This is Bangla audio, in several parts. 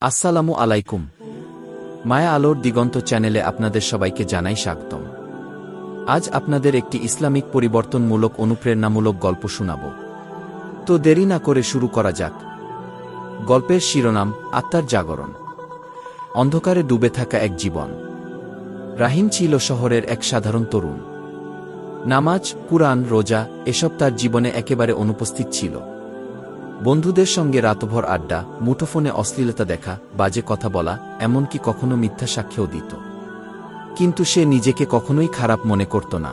আসসালামু আলাইকুম। মায়া আলোর দিগন্ত চ্যানেলে আপনাদের সবাইকে জানাই স্বাগতম। আজ আপনাদের একটি ইসলামিক পরিবর্তনমূলক অনুপ্রেরণামূলক গল্প শোনাব। তো দেরি না করে শুরু করা যাক। গল্পের শিরোনাম, আত্মার জাগরণ। অন্ধকারে ডুবে থাকা এক জীবন। রাহিম ছিল শহরের এক সাধারণ তরুণ। নামাজ, কুরআন, রোজা, এসব তার জীবনে একেবারে অনুপস্থিত ছিল। বন্ধুদের সঙ্গে রাতভর আড্ডা, মুঠোফোনে অশ্লীলতা দেখা, বাজে কথা বলা, এমনকি কখনো মিথ্যা সাক্ষ্যও দিত। কিন্তু সে নিজেকে কখনোই খারাপ মনে করত না।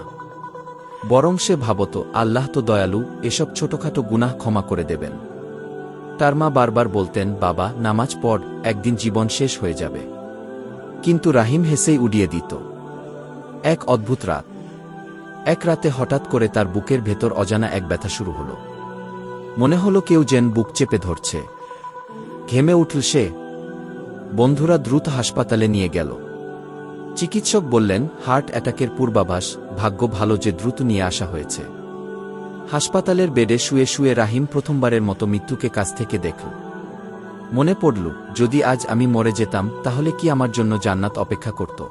বরং সে ভাবত, আল্লাহ তো দয়ালু, এসব ছোটখাটো গুনাহ ক্ষমা করে দেবেন। তার মা বারবার বলতেন, বাবা, নামাজ পড়, একদিন জীবন শেষ হয়ে যাবে। কিন্তু রাহিম হেসেই উড়িয়ে দিত। এক অদ্ভুত রাত। এক রাতে হঠাৎ করে তার বুকের ভেতর অজানা এক ব্যথা শুরু হলো। মনে হলো কেউ যেন বুক চেপে ধরছে। ঘেমে উঠল সে। বন্ধুরা দ্রুত হাসপাতালে নিয়ে গেল। চিকিৎসক বললেন হার্ট অ্যাটাকের পূর্বাভাস, ভাগ্য ভালো যে দ্রুত নিয়ে আসা হয়েছে। হাসপাতালের বেডে শুয়ে শুয়ে রাহিম প্রথমবারের মতো মৃত্যুকে কাছ থেকে দেখল। মনে পড়ল, যদি আজ আমি মরে যেতাম, তাহলে কি আমার জন্য জান্নাত অপেক্ষা করত?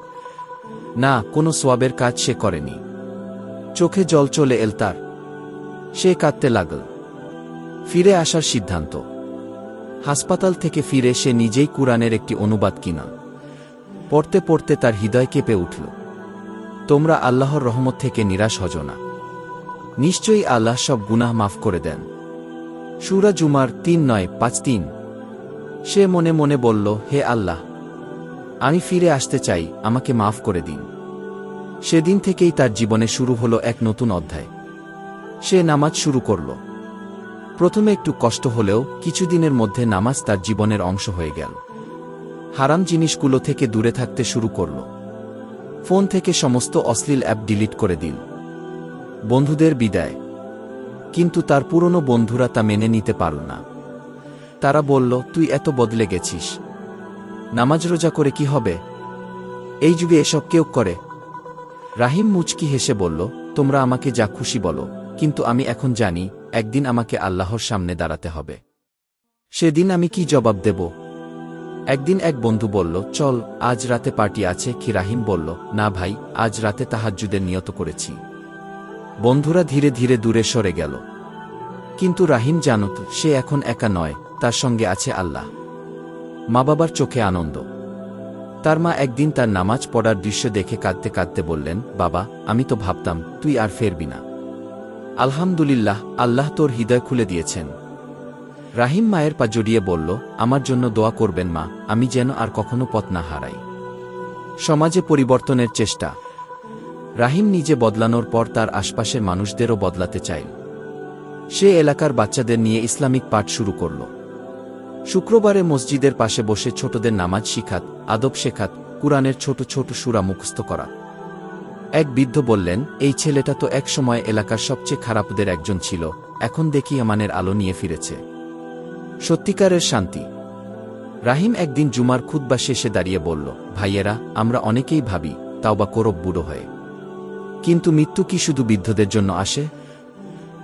না, কোনো সোয়াবের কাজ সে করেনি। চোখে জল চলে এল তার। সে কাঁদতে লাগল। ফিরে আসার সিদ্ধান্ত। হাসপাতাল থেকে ফিরে সে নিজেই কুরআনের একটি অনুবাদ কিনা। পড়তে পড়তে তার হৃদয় কেঁপে উঠল। তোমরা আল্লাহর রহমত থেকে নিরাশ হজ না। নিশ্চয়ই আল্লাহ সব গুনাহ মাফ করে দেন। সুরা জুমার তিন নয়, পাঁচ তিন। সে মনে মনে বলল, হে আল্লাহ, আমি ফিরে আসতে চাই, আমাকে মাফ করে দিন। সেদিন থেকেই তার জীবনে শুরু হলো এক নতুন অধ্যায়। সে নামাজ শুরু করল। প্রথমে একটু কষ্ট হলেও কিছুদিনের মধ্যে নামাজ তার জীবনের অংশ হয়ে গেল। হারাম জিনিসগুলো থেকে দূরে থাকতে শুরু করল। ফোন থেকে সমস্ত অশ্লীল অ্যাপ ডিলিট করে দিল। বন্ধুদের বিদায়। কিন্তু তার পুরনো বন্ধুরা তা মেনে নিতে পারল না। তারা বলল, তুই এত বদলে গেছিস। নামাজ রোজা করে কি হবে? এই যুগে এসব কেউ করে? রাহিম মুচকি হেসে বলল, তোমরা আমাকে যা খুশি বলো। কিন্তু আমি এখন জানি, একদিন আমাকে আল্লাহর সামনে দাঁড়াতে হবে। সেদিন আমি কি জবাব দেব? একদিন এক বন্ধু বলল, চল, আজ রাতে পার্টি আছে। কি রাহিম বলল, না ভাই, আজ রাতে তাহাজ্জুদের নিয়ত করেছি। বন্ধুরা ধীরে ধীরে দূরে সরে গেল। কিন্তু রাহিম জানত, সে এখন একা নয়, তার সঙ্গে আছে আল্লাহ। মা বাবার চোখে আনন্দ। তার মা একদিন তার নামাজ পড়ার দৃশ্য দেখে কাঁদতে কাঁদতে বললেন, বাবা, আমি তো ভাবতাম, তুই আর ফেরবি না। আলহামদুলিল্লাহ, আল্লাহ তোর হৃদয় খুলে দিয়েছেন। রাহিম মায়ের পা জড়িয়ে বলল, আমার জন্য দোয়া করবেন মা, আমি যেন আর কখনো পথ না হারাই। সমাজে পরিবর্তনের চেষ্টা। রাহিম নিজে বদলানোর পর তার আশপাশের মানুষদেরও বদলাতে চাইল। সে এলাকার বাচ্চাদের নিয়ে ইসলামিক পাঠ শুরু করল। শুক্রবারে মসজিদের পাশে বসে ছোটদের নামাজ শিখাত, আদব শেখাত, কুরআনের ছোট ছোট সুরা মুখস্থ করা এক বৃদ্ধ বললেন, এই ছেলেটা তো এক সময় এলাকার সবচেয়ে খারাপদের একজন ছিল, এখন দেখি আমানের আলো নিয়ে ফিরেছে। সত্যিকারের শান্তি। রাহিম একদিন জুমার খুদ্া শেষে দাঁড়িয়ে বলল, ভাইয়েরা, আমরা অনেকেই ভাবি তাও বা করব বুড়ো হয়ে। কিন্তু মৃত্যু কি শুধু বৃদ্ধদের জন্য আসে?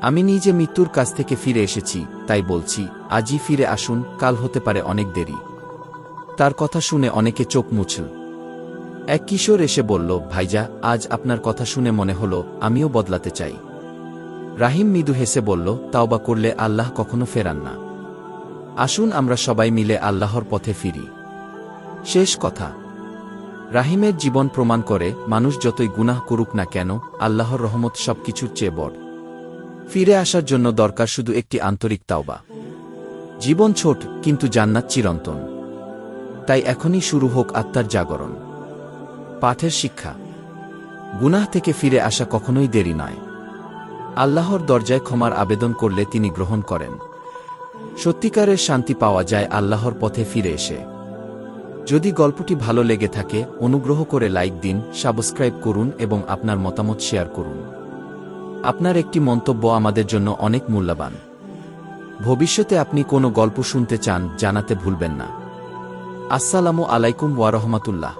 আমি নিজে মৃত্যুর কাছ থেকে ফিরে এসেছি, তাই বলছি, আজই ফিরে আসুন, কাল হতে পারে অনেক দেরি। তার কথা শুনে অনেকে চোখ মুছল। এক কিশোর এসে বলল, ভাইজা, আজ আপনার কথা শুনে মনে হলো আমিও বদলাতে চাই। রাহিম মৃদু হেসে বলল, তাওবা করলে আল্লাহ কখনো ফেরান না। আসুন আমরা সবাই মিলে আল্লাহর পথে ফিরি। শেষ কথা। রাহিমের জীবন প্রমাণ করে মানুষ যতই গুনাহ করুক না কেন, আল্লাহর রহমত সবকিছুর চেয়ে বড়। ফিরে আসার জন্য দরকার শুধু একটি আন্তরিক তাওবা। জীবন ছোট, কিন্তু জান্নাত চিরন্তন। তাই এখনই শুরু হোক আত্মার জাগরণ। পাঠের শিক্ষা। গুনাহ থেকে ফিরে আসা কখনোই দেরি নয়। আল্লাহর দরজায় ক্ষমার আবেদন করলে তিনি গ্রহণ করেন। সত্যিকারের শান্তি পাওয়া যায় আল্লাহর পথে ফিরে এসে। যদি গল্পটি ভালো লেগে থাকে, অনুগ্রহ করে লাইক দিন, সাবস্ক্রাইব করুন এবং আপনার মতামত শেয়ার করুন। আপনার একটি মন্তব্য আমাদের জন্য অনেক মূল্যবান। ভবিষ্যতে আপনি কোনো গল্প শুনতে চান, জানাতে ভুলবেন না। আসসালামু আলাইকুম ওয়ারহমাতুল্লাহ